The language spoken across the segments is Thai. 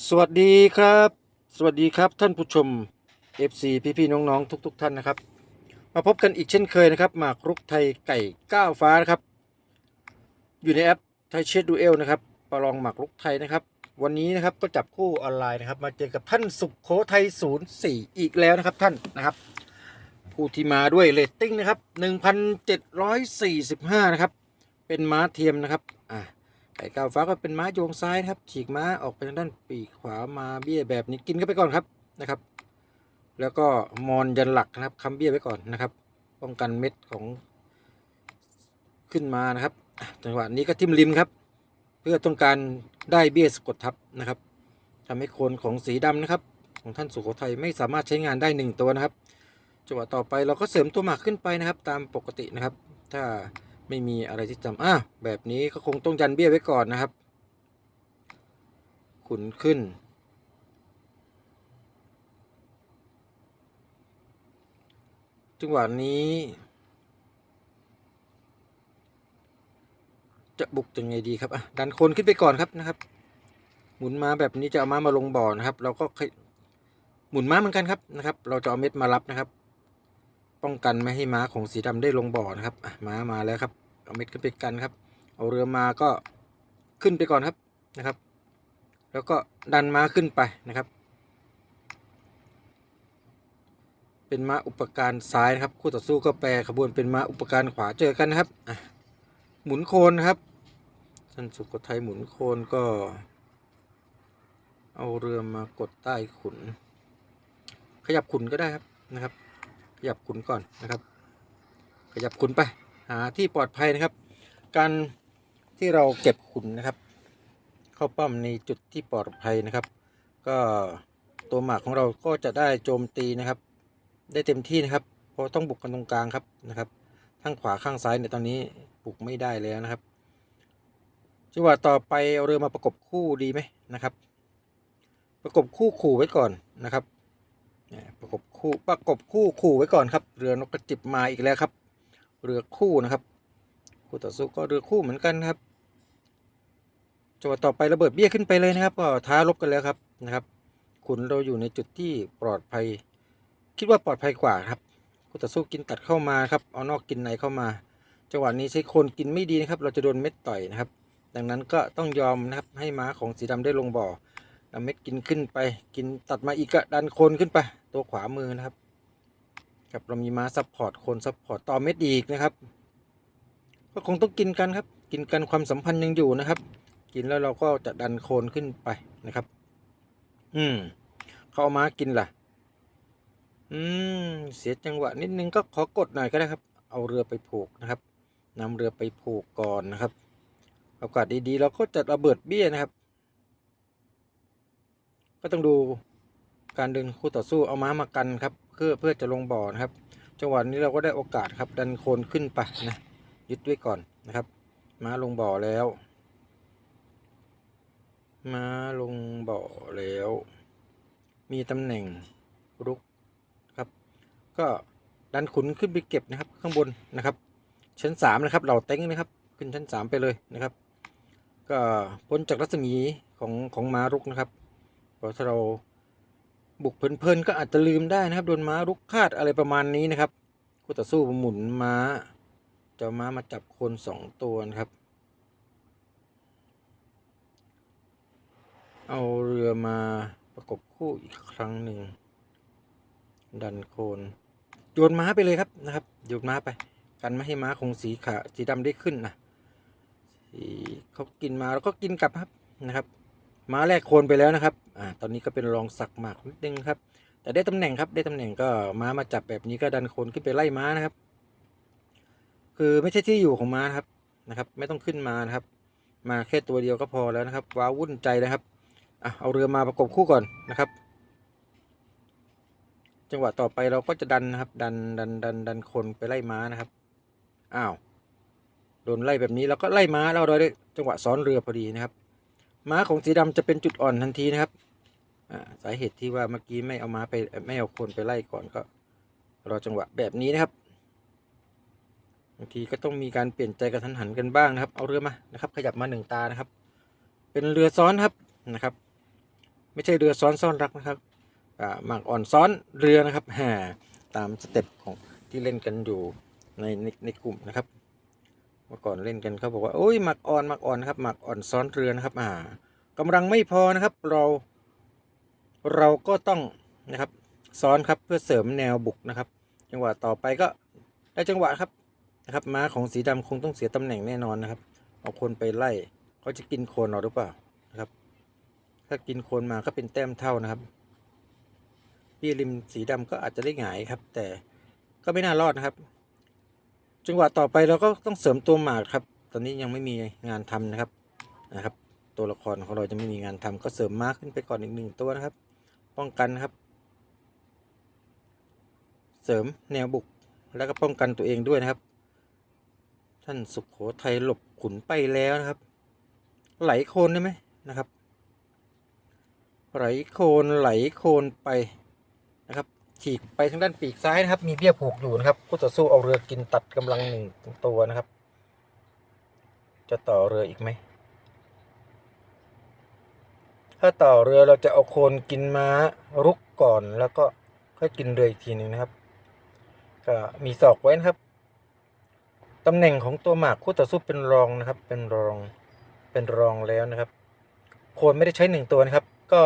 สวัสดีครับ สวัสดีครับท่านผู้ชม FC พี่ๆน้องๆทุก ๆ ท่านนะครับ มาพบกันอีกเช่นเคยนะครับหมากรุกไทยไก่ก้าวฟ้านะครับ อยู่ในแอปไทยเชดดูเอลนะครับประลองหมากรุกไทยนะครับ วันนี้นะครับก็จับคู่ออนไลน์นะครับ มาเจอกับท่านสุขโขทัย04 อีกแล้วนะครับท่านนะครับ ผู้ที่มาด้วยเรตติ้งนะครับ 1,745 นะครับ เป็นม้าเทียมนะครับอ่า ไก่ก้าวฟ้าก็เป็นม้าโยงซ้ายครับ ฉีกม้าออกไปทางด้านปีกขวามาเบี้ยแบบนี้กินเข้าไปก่อนครับนะครับ แล้วก็มอนยันหลักนะครับค้ำเบี้ยไว้ก่อนนะครับ ป้องกันเม็ดของขึ้นมานะครับจังหวะนี้ก็ทิมริมครับ เพื่อต้องการได้เบี้ยสะกดทับนะครับทำให้โคนของสีดำนะครับ ของท่านสุโขทัยไม่สามารถใช้งานได้หนึ่งตัวนะครับจังหวะต่อไปเราก็เสริมตัวหมากขึ้นไปนะครับ ตามปกตินะครับ ถ้า ไม่มีอะไรที่จำอะแบบนี้ก็คงต้องยันเบี้ยไว้ก่อนนะครับ ขุนขึ้น จังหวะนี้ จะบุกยังไงดีครับอะดันคนขึ้นไปก่อนครับนะครับ หมุนมาแบบนี้จะเอาม้ามาลงบ่อนะครับ เราก็หมุนม้าเหมือนกันครับนะครับ เราจะเอาเม็ดมารับนะครับ ป้องกันไม่ให้ม้าของสีดำได้ลงบ่อนะครับม้ามาแล้วครับ เอาเม็ดขึ้นไปกันครับ เอาเรือมาก็ขึ้นไปก่อนครับนะครับ แล้วก็ดันม้าขึ้นไปนะครับ เป็นม้าอุปการซ้ายนะครับคู่ต่อสู้ก็แปรขบวนเป็นม้าอุปการขวาเจอกันนะครับหมุนโคนนครับท่านสุโขทัยหมุนโคนก็ เอาเรือมากดใต้ขุน ขยับขุนก็ได้ครับนะครับ ขยับขุนก่อนนะครับ ขยับขุนไปาที่ปลอดภัยนะครับ การที่เราเก็บขุนนะครับ เข้าป้อมในจุดที่ปลอดภัยนะครับ ก็ตัวหมากของเราก็จะได้โจมตีนะครับ ได้เต็มที่นะครับเพราะต้องบุกกันตรงกลางครับนะครับข้งขวาข้างซ้ายเนี่ยตอนนี้บุกไม่ได้แล้วนะครับจังหวะต่อไปเอาเรือมาประกบคู่ดีไหมนะครับ ประกบคู่ขู่ไว้ก่อนนะครับประกบคู่ประกบคู่ขู่ไว้ก่อนครับ เรือนกกระจิบมาอีกแล้วครับ เรือคู่นะครับคู่ต่อสู้ก็เรือคู่เหมือนกันครับจังหวะต่อไประเบิดเบี้ยขึ้นไปเลยนะครับก็ท้ารบกันแล้วครับนะครับ ขุนเราอยู่ในจุดที่ปลอดภัย คิดว่าปลอดภัยกว่าครับคู่ต่อสู้กินตัดเข้ามาครับเอานอกกินในเข้ามา จังหวะนี้ใช้โคนกินไม่ดีนะครับ เราจะโดนเม็ดต่อยนะครับ ดังนั้นก็ต้องยอมนะครับให้ม้าของสีดำได้ลงบ่อเอาเม็ดกินขึ้นไป กินตัดมาอีกก็ดันโคนขึ้นไป ตัวขวามือนะครับ ครับเรามีม้าซัพพอร์ตโคนซัพพอร์ตต่อเม็ดอีกนะครับ ก็คงต้องกินกันครับ กินกันความสัมพันธ์ยังอยู่นะครับ กินแล้วเราก็จะดันโคนขึ้นไปนะครับ อืมเขาเอาม้ากินล่ะ อืม เสียจังหวะนิดนึงก็ขอกดหน่อยก็ได้ครับ เอาเรือไปผูกนะครับนำเรือไปผูกก่อนนะครับโอกาสดีๆ เราก็จะระเบิดเบี้ยนะครับ ก็ต้องดูการเดินคู่ต่อสู้เอาม้ามากันครับ พื่อเพื่อจะลงบ่อนะครับ จังหวะนี้เราก็ได้โอกาสครับ ดันโคนขึ้นไปนะยึดไว้ก่อนนะครับ ม้าลงบ่อแล้ว ม้าลงบ่อแล้ว มีตำแหน่งรุกครับ ก็ดันขุนขึ้นไปเก็บนะครับ ข้างบนนะครับ ชั้นสามนะครับ เราเต็งนะครับ ขึ้นชั้นสามไปเลยนะครับ ก็พ้นจากรัศมีของของม้ารุกนะครับเพราะถ้าเรา บุกเพลินๆก็อาจจะลืมได้นะครับ โดนม้ารุกคาดอะไรประมาณนี้นะครับคู่ต่อสู้หมุนม้าจะม้ามาจับโคนสองตัวนะครับ เอาเรือมาประกบคู่อีกครั้งหนึ่ง ดันโคนโยนม้าไปเลยครับนะครับโยนม้าไป กันไม่ให้ม้าของสีขาสีดำได้ขึ้นนะสีเขากินมาแล้วก็กินกลับครับนะครับ ม้าแรกโคนไปแล้วนะครับอ่าตอนนี้ก็เป็นรองสักหมากนิดนึงครับ แต่ได้ตำแหน่งครับได้ตำแหน่งก็ม้ามาจับแบบนี้ก็ดันโคนขึ้นไปไล่ม้านะครับ คือไม่ใช่ที่อยู่ของม้าครับนะครับ ไม่ต้องขึ้นมานะครับ มาแค่ตัวเดียวก็พอแล้วนะครับ ว้าวุ่นใจนะครับอะเอาเรือมาประกบคู่ก่อนนะครับ จังหวะต่อไปเราก็จะดันนะครับ ดันดันดันดันคนไปไล่ม้านะครับอ้าวโดนไล่แบบนี้เราก็ไล่ม้าเราโดยจังหวะซ้อนเรือพอดีนะครับ ม้าของสีดำจะเป็นจุดอ่อนทันทีนะครับอสาเหตุที่ว่าเมื่อกี้ไม่เอาม้าไปไม่เอาคนไปไล่ก่อนก็รอจังหวะแบบนี้นะครับบางทีก็ต้องมีการเปลี่ยนใจกระทันหันกันบ้างนะครับ เอาเรือมานะครับ ขยับมาหนึ่งตานะครับ เป็นเรือซ้อนครับนะครับ ไม่ใช่เรือซ้อนซ่อนรักนะครับอ่าหมากอ่อนซ้อนเรือนะครับแห่ตามสเต็ปของที่เล่นกันอยู่ในในในกลุ่มนะครับ มื่อก่อนเล่นกันเขาบอกว่าโอ้ยหมักอ่อนหมักอ่อนครับหมักอ่อนซ้อนเรือนะครับ อ่ากำลังไม่พอนะครับ เราเราก็ต้องนะครับ ซ้อนครับเพื่อเสริมแนวบุกนะครับ จังหวะต่อไปก็ได้จังหวะครับนะครับม้าของสีดำคงต้องเสียตำแหน่งแน่นอนนะครับ เอาคนไปไล่เขาจะกินโคนเราหรือเปล่านะครับ ถ้ากินโคนมาก็เป็นแต้มเท่านะครับพี่ริมสีดำก็อาจจะได้หงายครับ แต่ก็ไม่น่ารอดนะครับ จังหวะต่อไปเราก็ต้องเสริมตัวหมากครับ ตอนนี้ยังไม่มีงานทำนะครับนะครับ ตัวละครของเราจะไม่มีงานทำก็เสริมม้าขึ้นไปก่อนอีกหนึ่งตัวนะครับ ป้องกันครับ เสริมแนวบุกแล้วก็ป้องกันตัวเองด้วยนะครับ ท่านสุขโขทัยหลบขุนไปแล้วนะครับ ไหลโคนได้ไหมนะครับ ไหลโคนไหลโคนไป ฉีกไปทางด้านปีกซ้ายนะครับ มีเบี้ยผูกอยู่นะครับคู่ต่อสู้เอาเรือกินตัดกำลังหนึ่งตัวนะครับ จะต่อเรืออีกไหมถ้าต่อเรือเราจะเอาโคนกินม้ารุกก่อนแล้วก็ค่อยกินเรืออีกทีหนึ่งนะครับ ก็มีศอกไว้นะครับตำแหน่งของตัวหมากคู่ต่อสู้เป็นรองนะครับ เป็นรองเป็นรองแล้วนะครับ โคนไม่ได้ใช้หนึ่งตัวนะครับ ก็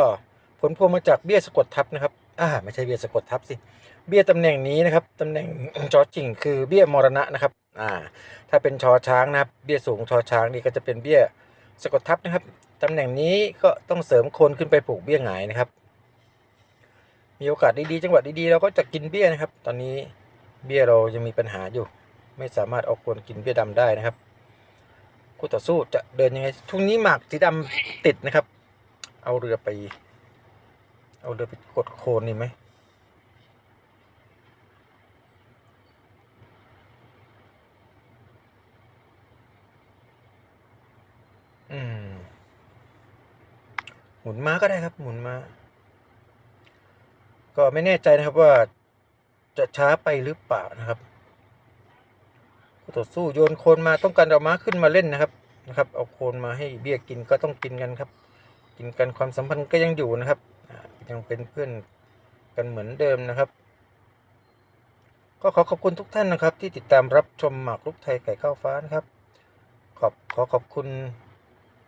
ผลพวงมาจากเบี้ยสะกดทับนะครับ อ่าไม่ใช่เบี้ยสะกดทับสิ เบี้ยตำแหน่งนี้นะครับตำแหน่งจอจริงคือเบี้ยมรณะนะครับอ่าถ้าเป็นชอช้างนะครับ เบี้ยสูงชอช้างนี่ก็จะเป็นเบี้ยสะกดทับนะครับตำแหน่งนี้ก็ต้องเสริมโคนขึ้นไปผูกเบี้ยหงายนะครับ มีโอกาสดีๆจังหวะดีๆเราก็จะกินเบี้ยนะครับ ตอนนี้เบี้ยเรายังมีปัญหาอยู่ ไม่สามารถเอาโคนกินเบี้ยดำได้นะครับคู่ต่อสู้จะเดินยังไงช่วงนี้หมากสีดำติดนะครับ เอาเรือไป เอาเรือไปกดโคนนี่ไหมอืม หมุนม้าก็ได้ครับ หมุนม้าก็ไม่แน่ใจนะครับว่าจะช้าไปหรือเปล่านะครับต่อสู้โยนโคนมาต้องการเอาม้าขึ้นมาเล่นนะครับนะครับ เอาโคนมาให้เบี้ยกินก็ต้องกินกันครับ กินกันความสัมพันธ์ก็ยังอยู่นะครับ ยังเป็นเพื่อนกันเหมือนเดิมนะครับ ก็ขอขอบคุณทุกท่านนะครับ ที่ติดตามรับชมหมากรุกไทยไก่ข้าวฟ้านะครับ ขอบขอขอบคุณ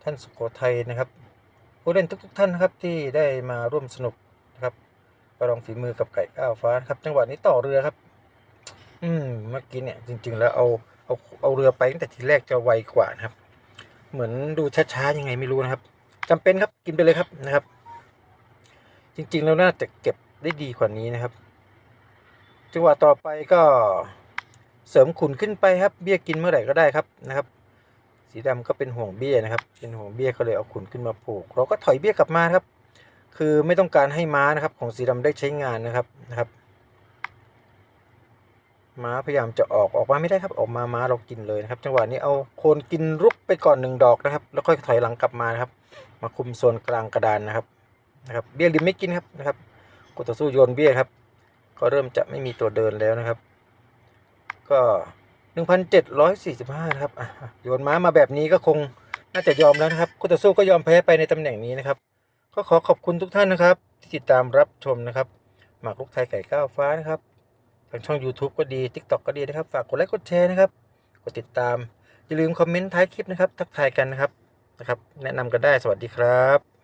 ท่านสุโขทัยนะครับผู้เล่นทุก ๆ ท่านนะครับที่ได้มาร่วมสนุกนะครับประลองฝีมือกับไก่ก้าวฟ้านครับ จังหวะนี้ต่อเรือครับ อืมเมื่อกี้เนี่ยจริง ๆ แล้วเอาเอาเอาเรือไปตั้งแต่ทีแรกจะไวกว่านะครับ เหมือนดูช้าๆยังไงไม่รู้นะครับจำเป็นครับกินไปเลยครับนะครับ จริงๆแล้วน่าจะเก็บได้ดีกว่านี้นะครับ จังหวะต่อไปก็เสริมขุนขึ้นไปครับ เบี้ยกินเมื่อไหร่ก็ได้ครับนะครับ สีดำก็เป็นห่วงเบี้ยนะครับ เป็นห่วงเบี้ยก็เลยเอาขุนขึ้นมาผูก เราก็ถอยเบี้ยกลับมาครับ คือไม่ต้องการให้ม้านะครับ ของสีดำได้ใช้งานนะครับนะครับม้าพยายามจะออกออกมาไม่ได้ครับออกมาม้าเรากินเลยนะครับ จังหวะนี้เอาโคนกินรุกไปก่อนหนึ่งดอกนะครับ แล้วค่อยถอยหลังกลับมานะครับ มาคุมโซนกลางกระดานนะครับ นะครับเบี้ยริมไม่กินครับนะครับกูต่อสู้โยนเบี้ยครับ ก็เริ่มจะไม่มีตัวเดินแล้วนะครับ ก็1,745นะครับอะโยนม้ามาแบบนี้ก็คงน่าจะยอมแล้วนะครับคู่ต่อสู้ก็ยอมแพ้ไปในตำแหน่งนี้นะครับ ก็ขอขอบคุณทุกท่านนะครับ ที่ติดตามรับชมนะครับหมากรุกไทยไก่ก้าวฟ้านะครับทางช่อง YouTube ก็ดี TikTok ก็ดีนะครับ ฝากกดไลค์กดแชร์นะครับกดติดตามอย่าลืมคอมเมนต์ท้ายคลิปนะครับ ทักทายกันนะครับนะครับ แนะนำกันได้สวัสดีครับ